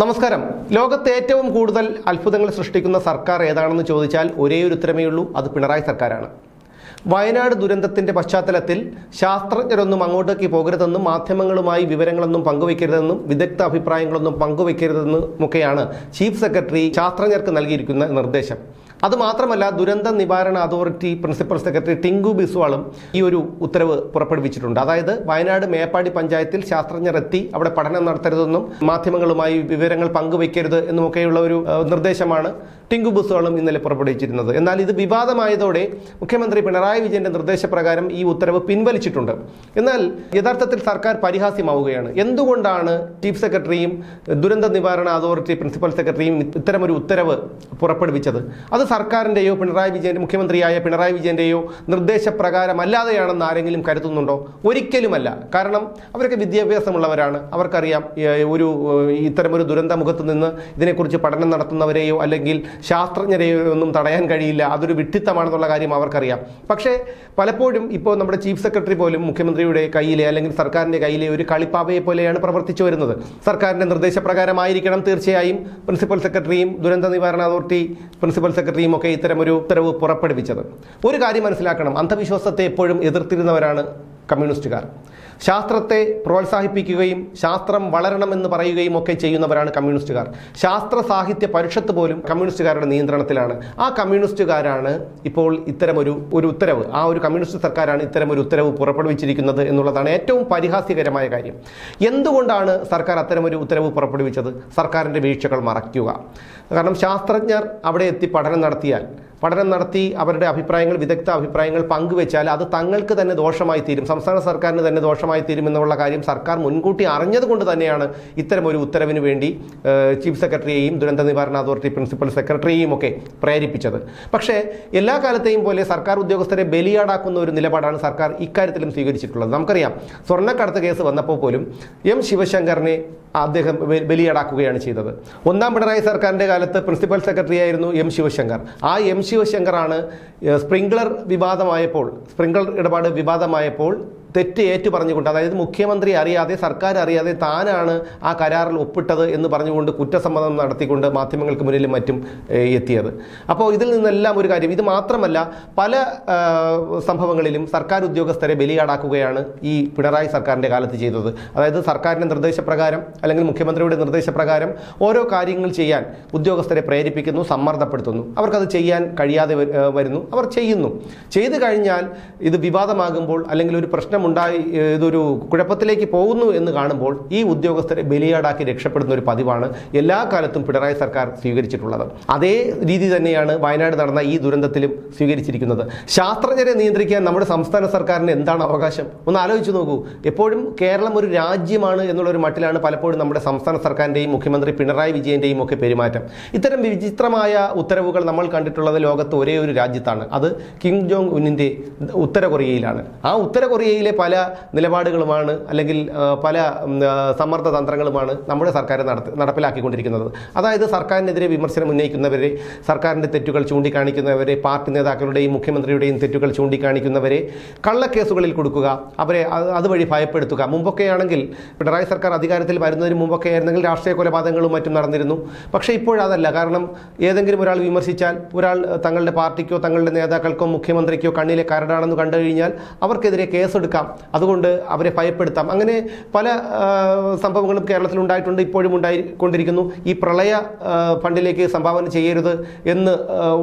നമസ്കാരം. ലോകത്ത് ഏറ്റവും കൂടുതൽ അത്ഭുതങ്ങൾ സൃഷ്ടിക്കുന്ന സർക്കാർ ഏതാണെന്ന് ചോദിച്ചാൽ ഒരേ ഒരു ഉത്തരമേ ഉള്ളൂ അത് പിണറായി സർക്കാരാണ്. വയനാട് ദുരന്തത്തിന്റെ പശ്ചാത്തലത്തിൽ ശാസ്ത്രജ്ഞരൊന്നും അങ്ങോട്ടേക്ക് പോകരുതെന്നും മാധ്യമങ്ങളുമായി വിവരങ്ങളൊന്നും പങ്കുവയ്ക്കരുതെന്നും വിദഗ്ധ അഭിപ്രായങ്ങളൊന്നും പങ്കുവയ്ക്കരുതെന്നും ഒക്കെയാണ് ചീഫ് സെക്രട്ടറി ശാസ്ത്രജ്ഞർക്ക് നൽകിയിരിക്കുന്ന നിർദ്ദേശം. അതുമാത്രമല്ല ദുരന്ത നിവാരണ അതോറിറ്റി പ്രിൻസിപ്പൽ സെക്രട്ടറി ടിങ്കു ബിസ്വാളും ഈ ഒരു ഉത്തരവ് പുറപ്പെടുവിച്ചിട്ടുണ്ട്. അതായത് വയനാട് മേപ്പാടി പഞ്ചായത്തിൽ ശാസ്ത്രജ്ഞർ എത്തി അവിടെ പഠനം നടത്തരുതെന്നും മാധ്യമങ്ങളുമായി വിവരങ്ങൾ പങ്കുവയ്ക്കരുത് എന്നുമൊക്കെയുള്ള ഒരു നിർദ്ദേശമാണ് ടിങ്കു ബിസ്വാളും ഇന്നലെ പുറപ്പെടുവിച്ചിരുന്നത്. എന്നാൽ ഇത് വിവാദമായതോടെ മുഖ്യമന്ത്രി പിണറായി വിജയന്റെ നിർദ്ദേശപ്രകാരം ഈ ഉത്തരവ് പിൻവലിച്ചിട്ടുണ്ട്. എന്നാൽ യഥാർത്ഥത്തിൽ സർക്കാർ പരിഹാസ്യമാവുകയാണ്. എന്തുകൊണ്ടാണ് ചീഫ് സെക്രട്ടറിയും ദുരന്ത നിവാരണ അതോറിറ്റി പ്രിൻസിപ്പൽ സെക്രട്ടറിയും ഇത്തരമൊരു ഉത്തരവ് പുറപ്പെടുവിച്ചത്? അത് സർക്കാരിന്റെയോ പിണറായി വിജയന്റെ മുഖ്യമന്ത്രിയായ പിണറായി വിജയന്റെയോ നിർദ്ദേശപ്രകാരമല്ലാതെയാണെന്ന് ആരെങ്കിലും കരുതുന്നുണ്ടോ? ഒരിക്കലുമല്ല. കാരണം അവരൊക്കെ വിദ്യാഭ്യാസമുള്ളവരാണ്. അവർക്കറിയാം ഒരു ഇത്തരമൊരു ദുരന്ത മുഖത്ത് നിന്ന് ഇതിനെക്കുറിച്ച് പഠനം നടത്തുന്നവരെയോ അല്ലെങ്കിൽ ശാസ്ത്രജ്ഞരെയോ ഒന്നും തടയാൻ കഴിയില്ല. അതൊരു വിഡ്ഢിത്തമാണെന്നുള്ള കാര്യം അവർക്കറിയാം. പക്ഷേ പലപ്പോഴും ഇപ്പോൾ നമ്മുടെ ചീഫ് സെക്രട്ടറി പോലും മുഖ്യമന്ത്രിയുടെ കയ്യിലെ അല്ലെങ്കിൽ സർക്കാരിന്റെ കയ്യിലെ ഒരു കളിപ്പാവയെ പോലെയാണ് പ്രവർത്തിച്ചു വരുന്നത്. സർക്കാരിന്റെ നിർദ്ദേശപ്രകാരമായിരിക്കണം തീർച്ചയായും. പ്രിൻസിപ്പൽ സെക്രട്ടറിയും ദുരന്ത നിവാരണ അതോറിറ്റി പ്രിൻസിപ്പൽ സെക്രട്ടറിയും ഒക്കെ ഇത്തരമൊരു ഉത്തരവ് പുറപ്പെടുവിച്ചത് ഒരു കാര്യം മനസ്സിലാക്കണം അന്ധവിശ്വാസത്തെ എപ്പോഴും എതിർത്തിരുന്നവരാണ് കമ്മ്യൂണിസ്റ്റുകാർ. ശാസ്ത്രത്തെ പ്രോത്സാഹിപ്പിക്കുകയും ശാസ്ത്രം വളരണമെന്ന് പറയുകയും ഒക്കെ ചെയ്യുന്നവരാണ് കമ്മ്യൂണിസ്റ്റുകാർ. ശാസ്ത്ര സാഹിത്യ പരിഷത്ത് പോലും കമ്മ്യൂണിസ്റ്റുകാരുടെ നിയന്ത്രണത്തിലാണ്. ആ കമ്മ്യൂണിസ്റ്റുകാരാണ് ഇപ്പോൾ ഇത്തരമൊരു ഒരു ഉത്തരവ്. ആ ഒരു കമ്മ്യൂണിസ്റ്റ് സർക്കാരാണ് ഇത്തരമൊരു ഉത്തരവ് പുറപ്പെടുവിച്ചിരിക്കുന്നത് എന്നുള്ളതാണ് ഏറ്റവും പരിഹാസ്യകരമായ കാര്യം. എന്തുകൊണ്ടാണ് സർക്കാർ അത്തരമൊരു ഉത്തരവ് പുറപ്പെടുവിച്ചത്? സർക്കാരിന്റെ വീഴ്ചകൾ മറയ്ക്കുക. കാരണം ശാസ്ത്രജ്ഞർ അവിടെ എത്തി പഠനം നടത്തിയാൽ പഠനം നടത്തി അവരുടെ അഭിപ്രായങ്ങൾ വിദഗ്ധ അഭിപ്രായങ്ങൾ പങ്കുവെച്ചാൽ അത് തങ്ങൾക്ക് തന്നെ ദോഷമായി തീരും. സംസ്ഥാന സർക്കാരിന് തന്നെ ദോഷമായി തീരും എന്നുള്ള കാര്യം സർക്കാർ മുൻകൂട്ടി അറിഞ്ഞതുകൊണ്ട് തന്നെയാണ് ഇത്തരമൊരു ഉത്തരവിന് വേണ്ടി ചീഫ് സെക്രട്ടറിയെയും ദുരന്ത നിവാരണ അതോറിറ്റി പ്രിൻസിപ്പൽ സെക്രട്ടറിയെയും ഒക്കെ പ്രേരിപ്പിച്ചത്. പക്ഷേ എല്ലാ കാലത്തെയും പോലെ സർക്കാർ ഉദ്യോഗസ്ഥരെ ബലിയാടാക്കുന്ന ഒരു നിലപാടാണ് സർക്കാർ ഇക്കാര്യത്തിലും സ്വീകരിച്ചിട്ടുള്ളത്. നമുക്കറിയാം സ്വർണക്കടത്ത് കേസ് വന്നപ്പോൾ പോലും എം ശിവശങ്കറിനെ അദ്ദേഹം ബലിയടാക്കുകയാണ് ചെയ്തത്. ഒന്നാം പിണറായി സർക്കാരിന്റെ കാലത്ത് പ്രിൻസിപ്പൽ സെക്രട്ടറി ആയിരുന്നു എം ശിവശങ്കർ. ആ എം ശിവശങ്കറാണ് സ്പ്രിംഗ്ലർ വിവാദമായപ്പോൾ സ്പ്രിംഗ്ലർ ഇടപാട് വിവാദമായപ്പോൾ തെറ്റ് ഏറ്റു പറഞ്ഞുകൊണ്ട് അതായത് മുഖ്യമന്ത്രി അറിയാതെ സർക്കാർ അറിയാതെ താനാണ് ആ കരാറിൽ ഒപ്പിട്ടത് എന്ന് പറഞ്ഞുകൊണ്ട് കുറ്റസമ്മതം നടത്തിക്കൊണ്ട് മാധ്യമങ്ങൾക്ക് മുന്നിലും മറ്റും എത്തിയത്. അപ്പോൾ ഇതിൽ നിന്നെല്ലാം ഒരു കാര്യം ഇത് മാത്രമല്ല പല സംഭവങ്ങളിലും സർക്കാർ ഉദ്യോഗസ്ഥരെ ബലിയാടാക്കുകയാണ് ഈ പിണറായി സർക്കാരിന്റെ കാലത്ത് ചെയ്തത്. അതായത് സർക്കാരിന്റെ നിർദ്ദേശപ്രകാരം അല്ലെങ്കിൽ മുഖ്യമന്ത്രിയുടെ നിർദ്ദേശപ്രകാരം ഓരോ കാര്യങ്ങൾ ചെയ്യാൻ ഉദ്യോഗസ്ഥരെ പ്രേരിപ്പിക്കുന്നു സമ്മർദ്ദപ്പെടുത്തുന്നു. അവർക്കത് ചെയ്യാൻ കഴിയാതെ വരുന്നു. അവർ ചെയ്യുന്നു. ചെയ്തു കഴിഞ്ഞാൽ ഇത് വിവാദമാകുമ്പോൾ അല്ലെങ്കിൽ ഒരു പ്രശ്നമുണ്ടായി ഏഹ് ഇതൊരു കുഴപ്പത്തിലേക്ക് പോകുന്നു എന്ന് കാണുമ്പോൾ ഈ ഉദ്യോഗസ്ഥരെ ബലിയാടാക്കി രക്ഷപ്പെടുന്ന ഒരു പതിവാണ് എല്ലാ കാലത്തും പിണറായി സർക്കാർ സ്വീകരിച്ചിട്ടുള്ളത്. അതേ രീതി തന്നെയാണ് വയനാട് നടന്ന ഈ ദുരന്തത്തിലും സ്വീകരിച്ചിരിക്കുന്നത്. ശാസ്ത്രജ്ഞരെ നിയന്ത്രിക്കാൻ നമ്മുടെ സംസ്ഥാന സർക്കാരിന് എന്താണ് അവകാശം? ഒന്ന് ആലോചിച്ച് നോക്കൂ. എപ്പോഴും കേരളം ഒരു രാജ്യമാണ് എന്നുള്ള ഒരു മട്ടിലാണ് പലപ്പോഴും നമ്മുടെ സംസ്ഥാന സർക്കാരിന്റെയും മുഖ്യമന്ത്രി പിണറായി വിജയന്റെയും ഒക്കെ പെരുമാറ്റം. ഇത്തരം വിചിത്രമായ ഉത്തരവുകൾ നമ്മൾ കണ്ടിട്ടുള്ളത് ലോകത്ത് ഒരേ ഒരു രാജ്യത്താണ്. അത് കിം ജോങ് ഉന്നിന്റെ ഉത്തര കൊറിയയിലാണ് ആ ഉത്തര കൊറിയയിലെ പല നിലപാടുകളുമാണ് അല്ലെങ്കിൽ പല സമ്മർദ്ദ തന്ത്രങ്ങളുമാണ് നമ്മുടെ സർക്കാർ നടത്തി നടപ്പിലാക്കിക്കൊണ്ടിരിക്കുന്നത്. അതായത് സർക്കാരിനെതിരെ വിമർശനം ഉന്നയിക്കുന്നവരെ സർക്കാരിന്റെ തെറ്റുകൾ ചൂണ്ടിക്കാണിക്കുന്നവരെ പാർട്ടി നേതാക്കളുടെയും മുഖ്യമന്ത്രിയുടെയും തെറ്റുകൾ ചൂണ്ടിക്കാണിക്കുന്നവരെ കള്ളക്കേസുകളിൽ കൊടുക്കുക അവരെ അത് അതുവഴി ഭയപ്പെടുത്തുക. മുമ്പൊക്കെയാണെങ്കിൽ പിണറായി സർക്കാർ അധികാരത്തിൽ വരുന്നതിന് മുമ്പൊക്കെ ആയിരുന്നെങ്കിൽ രാഷ്ട്രീയ കൊലപാതകങ്ങളും മറ്റും നടന്നിരുന്നു. പക്ഷേ ഇപ്പോഴതല്ല കാരണം ഏതെങ്കിലും ഒരാൾ വിമർശിച്ചാൽ ഒരാൾ തങ്ങളുടെ പാർട്ടിക്കോ തങ്ങളുടെ നേതാക്കൾക്കോ മുഖ്യമന്ത്രിക്കോ കണ്ണിലെ കരടാണെന്ന് കണ്ടു കഴിഞ്ഞാൽ അവർക്കെതിരെ കേസെടുക്കാം അതുകൊണ്ട് അവരെ ഭയപ്പെടുത്താം. അങ്ങനെ പല സംഭവങ്ങളും കേരളത്തിൽ ഉണ്ടായിട്ടുണ്ട് ഇപ്പോഴും ഉണ്ടായിക്കൊണ്ടിരിക്കുന്നു. ഈ പ്രളയ ഫണ്ടിലേക്ക് സംഭാവന ചെയ്യരുത് എന്ന്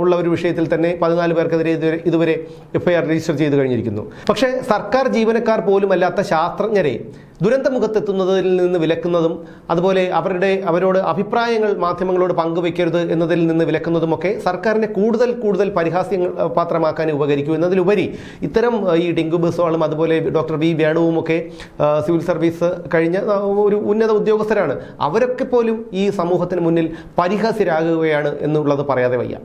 ഉള്ള ഒരു വിഷയത്തിൽ തന്നെ പതിനാല് പേർക്കെതിരെ ഇതുവരെ ഇതുവരെ എഫ്ഐആർ രജിസ്റ്റർ ചെയ്ത് കഴിഞ്ഞിരിക്കുന്നു. പക്ഷേ സർക്കാർ ജീവനക്കാർ പോലും അല്ലാത്ത ശാസ്ത്രജ്ഞരെ ദുരന്തമുഖത്തെത്തുന്നതിൽ നിന്ന് വിലക്കുന്നതും അതുപോലെ അവരുടെ അവരോട് അഭിപ്രായങ്ങൾ മാധ്യമങ്ങളോട് പങ്കുവെക്കരുത് എന്നതിൽ നിന്ന് വിലക്കുന്നതുമൊക്കെ സർക്കാരിനെ കൂടുതൽ കൂടുതൽ പരിഹാസ്യങ്ങൾ പാത്രമാക്കാൻ ഉപകരിക്കും. എന്നതിലുപരി ഇത്തരം ഈ ഡെങ്കു ബസുകളും അതുപോലെ ഡോക്ടർ വി വേണുവും ഒക്കെ സിവിൽ സർവീസ് കഴിഞ്ഞ ഒരു ഉന്നത ഉദ്യോഗസ്ഥരാണ്. അവരൊക്കെ പോലും ഈ സമൂഹത്തിന് മുന്നിൽ പരിഹാസ്യരാകുകയാണ് എന്നുള്ളത് പറയാതെ വയ്യ.